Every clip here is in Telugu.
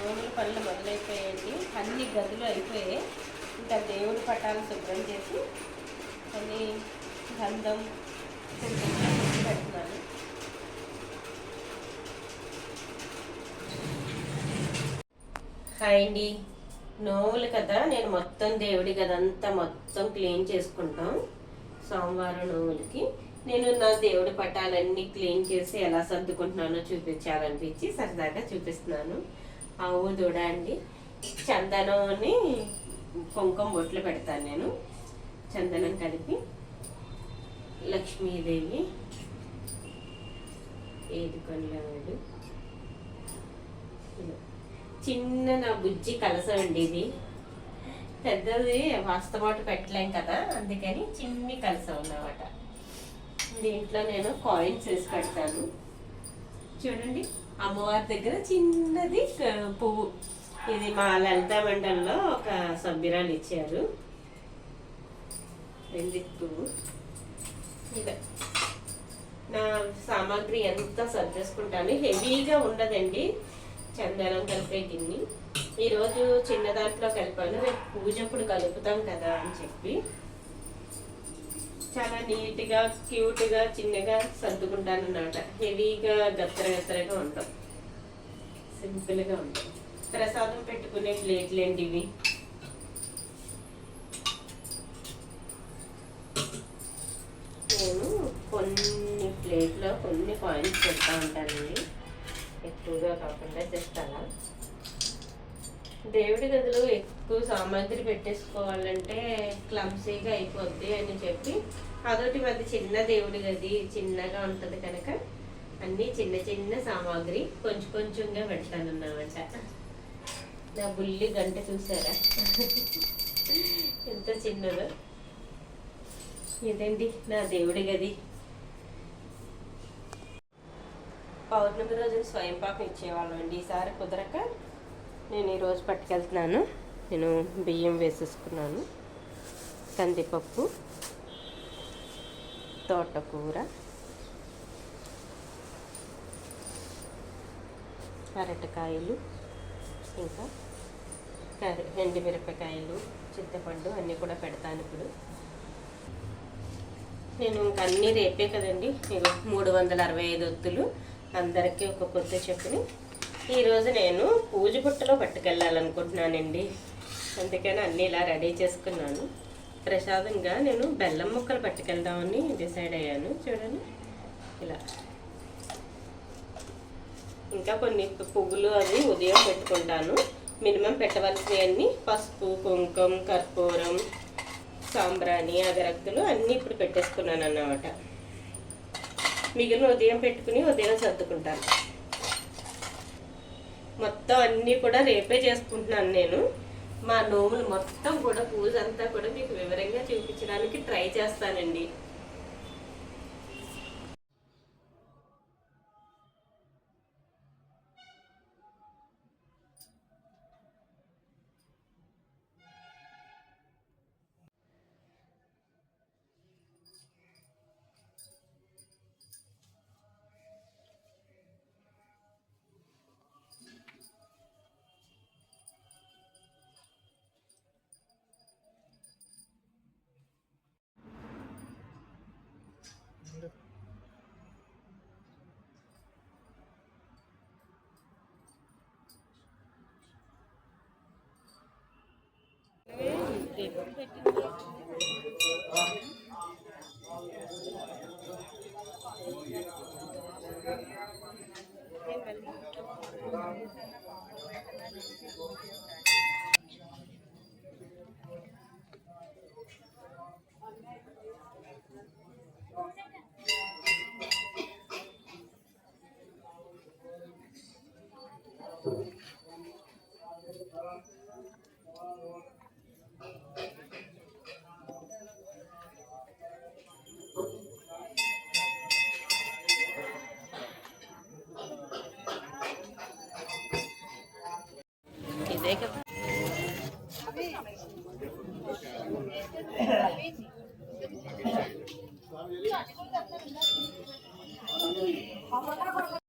నోముల పనులు మొదలైపోయాయండి. అన్ని గదులు అయిపోయాయి. ఇంకా దేవుడి పటాలు శుభ్రం చేసి అన్ని గంధం పెడుతున్నాను. హాయ్ అండి. నోవులు కదా? నేను మొత్తం దేవుడి గదంతా మొత్తం క్లీన్ చేసుకుంటాం. సోమవారం నోవులకి. నేను నా దేవుడి పటాలన్నీ క్లీన్ చేసి ఎలా సర్దుకుంటున్నానో చూపించాలనిపించి సరదాగా చూపిస్తున్నాను. ఆవు దూడ అండి. చందనంని కుంకుమ బొట్లు పెడతాను నేను. చందనం కలిపి. లక్ష్మీదేవి. ఏది కొనలేవాడు చిన్న నా బుజ్జి కలసం అండి ఇది. పెద్దది వాస్తవాటు పెట్టలేం కదా అందుకని చిన్ని కలసం అన్నమాట. దీంట్లో నేను కాయిన్స్ వేసి పెడతాను. చూడండి. అమ్మవారి దగ్గర చిన్నది పువ్వు. ఇది మా లలిత మండలిలో ఒక సభ్యురాలు ఇచ్చారు. వెళ్ళి పువ్వు. ఇదే. నా సామాగ్రి ఎంత సర్దేసుకుంటాను హెవీగా ఉండదండి. చందనం కలిపే గిన్నె. ఈరోజు చిన్న దాంట్లో కలిపాను. రేపు పూజప్పుడు కలుపుతాం కదా అని చెప్పి. చాలా నీట్గా క్యూట్గా చిన్నగా సర్దుకుంటాను అన్నమాట హెవీగా గత్తర గత్తరగా ఉంటాం. సింపుల్గా ఉంటాం. ప్రసాదం పెట్టుకునే ప్లేట్లు అండి ఇవి. నేను కొన్ని ప్లేట్లో కొన్ని కాయిన్స్ పెడతా ఉంటానండి. ఎక్కువగా కాకుండా జస్ట్ అలా. దేవుడి గదిలో ఎక్కువ సామాగ్రి పెట్టేసుకోవాలంటే క్లమ్సీగా అయిపోద్ది అని చెప్పి అదొకటి మధ్య చిన్న దేవుడి గది చిన్నగా ఉంటుంది కనుక అన్నీ చిన్న చిన్న సామాగ్రి కొంచెం కొంచెంగా పెడతానన్నమాట. నా బుల్లి గంట చూసారా? ఎంత చిన్నదో. ఇదండి నా దేవుడి గది. పౌర్ణమి రోజు స్వయం పాకం ఇచ్చేవాళ్ళం అండి ఈసారి కుదరక నేను ఈరోజు పట్టుకెళ్తున్నాను. నేను బియ్యం వేసేసుకున్నాను. కందిపప్పు తోటకూర అరటికాయలు ఇంకా కర్రీ ఎండు మిరపకాయలు చింతపండు అన్నీ కూడా పెడతాను ఇప్పుడు. నేను ఇంకా అన్నీ రేపే కదండి. నేను మూడు వందల అరవై ఐదు ఒత్తులు. అందరికీ ఒక కొత్త చెప్పుని ఈరోజు నేను పూజ బుట్టలో పట్టుకెళ్ళాలనుకుంటున్నానండి. అందుకని అన్నీ ఇలా రెడీ చేసుకున్నాను. ప్రసాదంగా నేను బెల్లం ముక్కలు పట్టుకెళ్దామని డిసైడ్ అయ్యాను. చూడండి. ఇలా. ఇంకా కొన్ని పువ్వులు అవి ఉదయం పెట్టుకుంటాను. మినిమం పెట్టవలసినవన్నీ పసుపు కుంకుమ కర్పూరం సాంబ్రాణి అగరత్తులు అన్నీ ఇప్పుడు పెట్టేసుకున్నాను అన్నమాట మిగిలిన ఉదయం పెట్టుకుని ఉదయం సర్దుకుంటాను. మొత్తం అన్నీ కూడా రేపే చేసుకుంటున్నాను నేను. మా నోములు మొత్తం కూడా పూజ అంతా కూడా మీకు వివరంగా చూపించడానికి ట్రై చేస్తానండి. ఇదే আপনার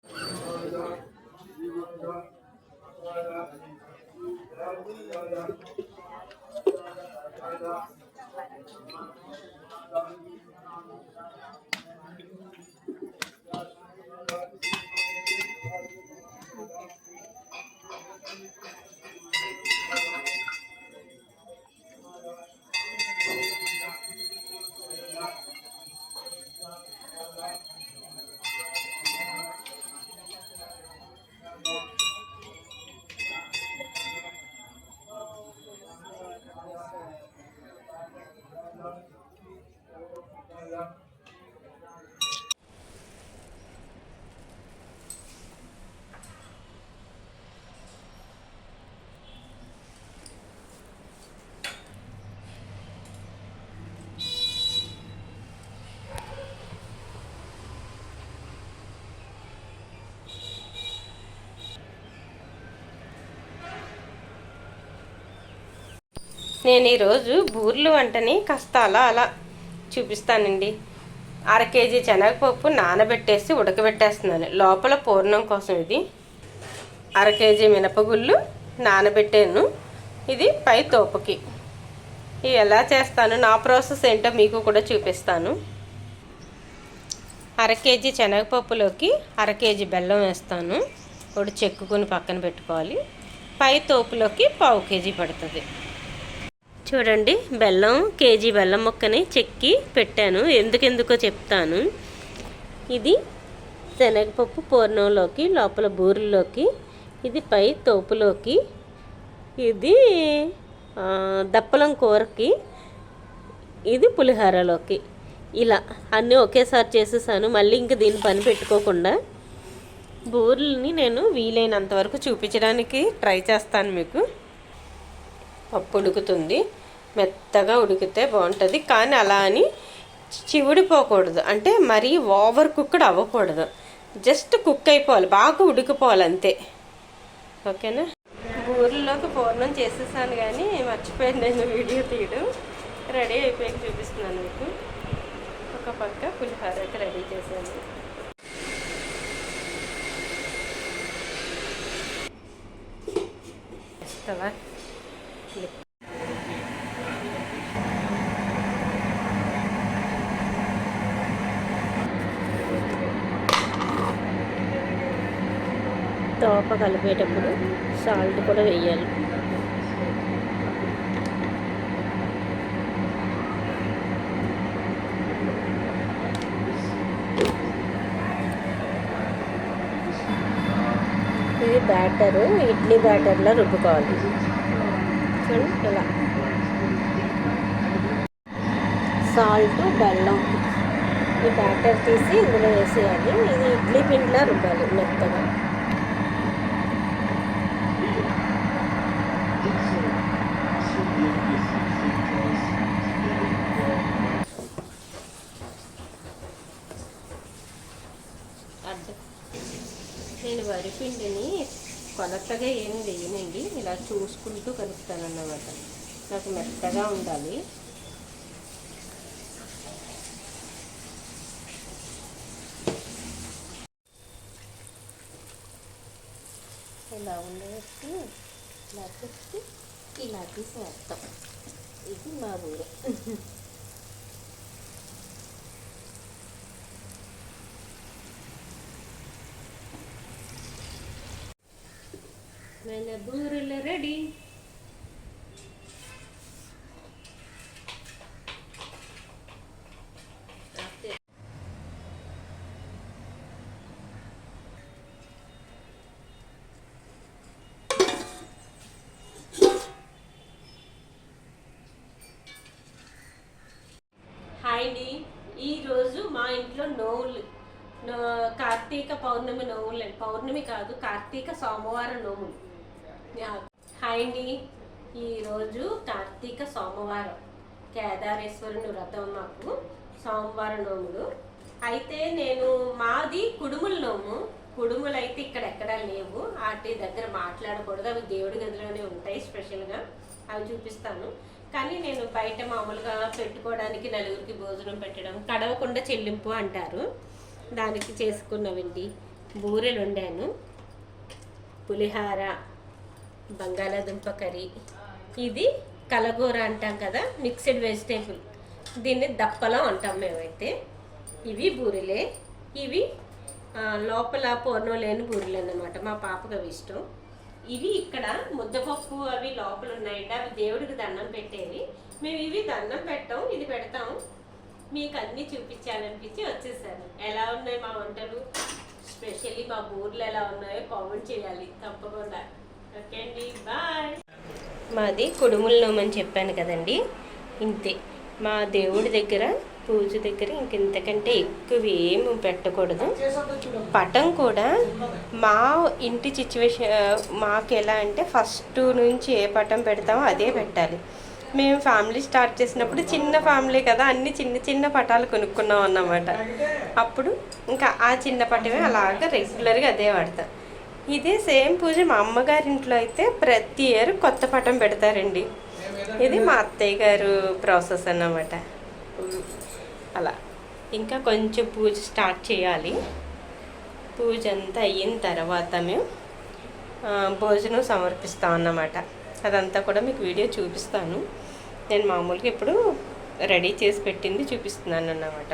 నేను ఈరోజు బూర్లు వంటని కాస్త అలా అలా చూపిస్తానండి. అర కేజీ శనగపప్పు నానబెట్టేసి ఉడకబెట్టేస్తున్నాను. లోపల పూర్ణం కోసం ఇది. అర కేజీ మినపగుళ్ళు నానబెట్టాను. ఇది పై తోపకి. ఇవి ఎలా చేస్తాను నా ప్రాసెస్ ఏంటో మీకు కూడా చూపిస్తాను. అర కేజీ శనగపప్పులోకి అర కేజీ బెల్లం వేస్తాను. ఇప్పుడు చెక్కుకొని పక్కన పెట్టుకోవాలి. పై తోపులోకి పావు కేజీ పడుతుంది. చూడండి బెల్లం కేజీ బెల్లం ముక్కని చెక్కి పెట్టాను. ఎందుకెందుకో చెప్తాను. ఇది శనగపప్పు పూర్ణంలోకి లోపల బూరెల్లోకి ఇది పై తోపులోకి ఇది దప్పలం కూరకి ఇది పులిహోరలోకి. ఇలా అన్నీ ఒకేసారి చేసేసాను. మళ్ళీ ఇంక దీన్ని పని పెట్టుకోకుండా బూరెల్ని నేను వీలైనంత వరకు చూపించడానికి ట్రై చేస్తాను మీకు. పప్పు ఉడుకుతుంది మెత్తగా ఉడికితే బాగుంటుంది. కానీ అలా అని చివుడిపోకూడదు. అంటే మరీ ఓవర్ కుక్డ్ అవ్వకూడదు. జస్ట్ కుక్ అయిపోవాలి. బాగా ఉడికిపోవాలి అంతే. ఓకేనా? ఊర్లోకి పూర్ణం చేసేసాను కానీ మర్చిపోయాను నేను వీడియో తీయడం. రెడీ అయిపోయాక చూపిస్తున్నాను మీకు. ఒక పక్క పులిహోరకి రెడీ చేశాను. ఇస్తావా? తోప కలిపేటప్పుడు సాల్ట్ కూడా వేయాలి. ఇది బ్యాటరు ఇడ్లీ బ్యాటర్లో రుబ్బుకోవాలి. చూడండి ఇలా. సాల్ట్ బెల్లం. ఈ బ్యాటర్ తీసి ఇందులో వేసేయాలి. ఇది ఇడ్లీ పిండిలా రుబ్బాలి మెత్తగా. మెత్తగా ఏం వేయనండి. ఇలా చూసుకుంటూ కలుపుతానన్నమాట. నాకు మెత్తగా ఉండాలి. ఇలా ఉండేసి ఇలా పెట్టి ఇలా తీసేస్తాం ఇది మా ఊరు. మన బూరెలు రెడీ హాయ్ అండి ఈరోజు మా ఇంట్లో నోవులు కార్తీక పౌర్ణమి నోవులు పౌర్ణమి కాదు కార్తీక సోమవారం నోములు. హాయ్ అండి. ఈరోజు కార్తీక సోమవారం. కేదారేశ్వరుని వ్రతం మాకు సోమవారం నోములు. అయితే నేను మాది కుడుముల నోము. కుడుములు అయితే ఇక్కడ ఎక్కడా లేవు. వాటి దగ్గర మాట్లాడకూడదు. అవి దేవుడి గదిలోనే ఉంటాయి స్పెషల్గా. అవి చూపిస్తాను. కానీ నేను బయట మామూలుగా పెట్టుకోవడానికి నలుగురికి భోజనం పెట్టడం కడవకుండా చెల్లింపు అంటారు. దానికి చేసుకున్నవండి. బూరెలు వండాను పులిహార బంగాళాదుంప కర్రీ. ఇది కలగూర అంటాం కదా మిక్స్డ్ వెజిటేబుల్. దీన్ని దప్పలం అంటాం మేమైతే. ఇవి బూరెలే. ఇవి లోపల పూర్ణం లేని బూరెలు అన్నమాట మా పాపకు అవి ఇష్టం. ఇవి ఇక్కడ ముద్దపప్పు అవి లోపల ఉన్నాయండి అవి దేవుడికి దండం పెట్టేవి. మేము ఇవి దండం పెట్టాం ఇది పెడతాం. మీకు అన్నీ చూపించాలనిపించి వచ్చేసాను. ఎలా ఉన్నాయి మా వంటలు? స్పెషల్లీ మా ఊర్లో ఎలా ఉన్నాయో కామెంట్ చేయాలి తప్పకుండా. మాది కుడుముల నోమని చెప్పాను కదండి. ఇంతే. మా దేవుడి దగ్గర పూజ దగ్గర ఇంకెంతకంటే ఎక్కువ ఏమి పెట్టకూడదు. పటం కూడా మా ఇంటి సిచ్యువేషన్ మాకు ఎలా అంటే ఫస్ట్ నుంచి ఏ పటం పెడతామో అదే పెట్టాలి. మేము ఫ్యామిలీ స్టార్ట్ చేసినప్పుడు చిన్న ఫ్యామిలీ కదా అన్ని చిన్న చిన్న పటాలు కొనుక్కున్నాం అన్నమాట. అప్పుడు ఇంకా ఆ చిన్న పటమే అలాగా రెగ్యులర్గా అదే వాడతాం. ఇదే సేమ్ పూజ మా అమ్మగారి ఇంట్లో అయితే ప్రతి ఇయర్ కొత్త పటం పెడతారండి. ఇది మా అత్తయ్య గారు ప్రాసెస్ అన్నమాట. అలా. ఇంకా కొంచెం పూజ స్టార్ట్ చేయాలి. పూజ అంతా అయిన తర్వాత మేము భోజనం సమర్పిస్తాం అన్నమాట. అదంతా కూడా మీకు వీడియో చూపిస్తాను. నేను మామూలుగా ఇప్పుడు రెడీ చేసి పెట్టింది చూపిస్తున్నాను అన్నమాట.